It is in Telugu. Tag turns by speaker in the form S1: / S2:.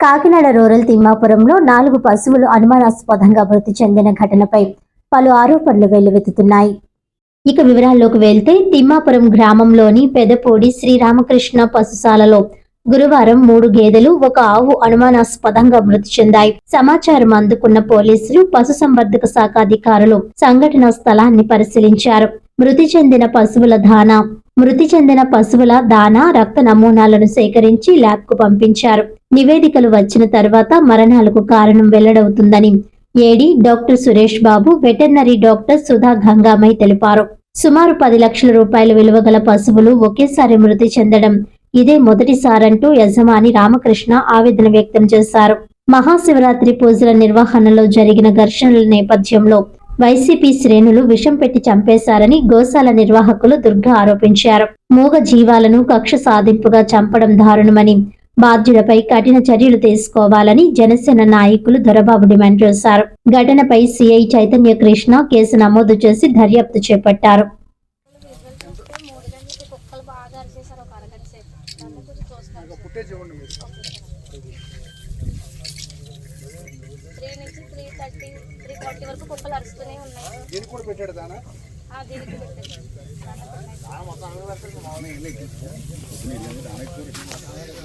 S1: కాకినాడ రూరల్ తిమ్మాపురంలో నాలుగు పశువులు అనుమానాస్పదంగా మృతి చెందిన ఘటనపై పలు ఆరోపణలు వెల్లువెత్తుతున్నాయి. ఇక వివరాల్లోకి వెళ్తే తిమ్మాపురం గ్రామంలోని పెదపూడి శ్రీరామకృష్ణ పశుశాలలో గురువారం మూడు గేదెలు ఒక ఆవు అనుమానాస్పదంగా మృతి చెందాయి. సమాచారం అందుకున్న పోలీసులు పశుసంవర్ధక శాఖ అధికారులు సంఘటనా స్థలాన్ని పరిశీలించారు. మృతి చెందిన పశువుల దానా మృతి చెందిన పశువుల దానా రక్త నమూనాలను సేకరించి ల్యాబ్కు పంపించారు. నివేదికలు వచ్చిన తర్వాత మరణాలకు కారణం వెల్లడవుతుందని AD doctor Suresh Babu veterinary doctor Sudha Gangamai తెలిపారు. సుమారు పది లక్షల రూపాయల విలువ గల పశువులు ఒకేసారి మృతి చెందడం ఇదే మొదటిసారంటూ యజమాని రామకృష్ణ ఆవేదన వ్యక్తం చేశారు. మహాశివరాత్రి పూజల నిర్వహణలో జరిగిన ఘర్షణల నేపథ్యంలో వైసీపీ శ్రేణులు విషం పెట్టి చంపేశారని గోశాల నిర్వాహకులు దుర్గా ఆరోపించారు. మూగ జీవాలను కక్ష సాధింపుగా చంపడం దారుణమని బాధ్యులపై కఠిన చర్యలు తీసుకోవాలని జనసేన నాయకులు దొరబాబు డిమాండ్ చేశారు. ఘటనపై సిఐ చైతన్య కృష్ణ కేసు నమోదు చేసి దర్యాప్తు చేపట్టారు.
S2: మూడు త్రీ థర్టీ త్రీ ఫార్టీ వరకు కుక్కలు అరుస్తూనే ఉన్నాయి.
S3: దీనికి కూడా పెట్టాడు దానా
S2: దీనికి పెట్టేసి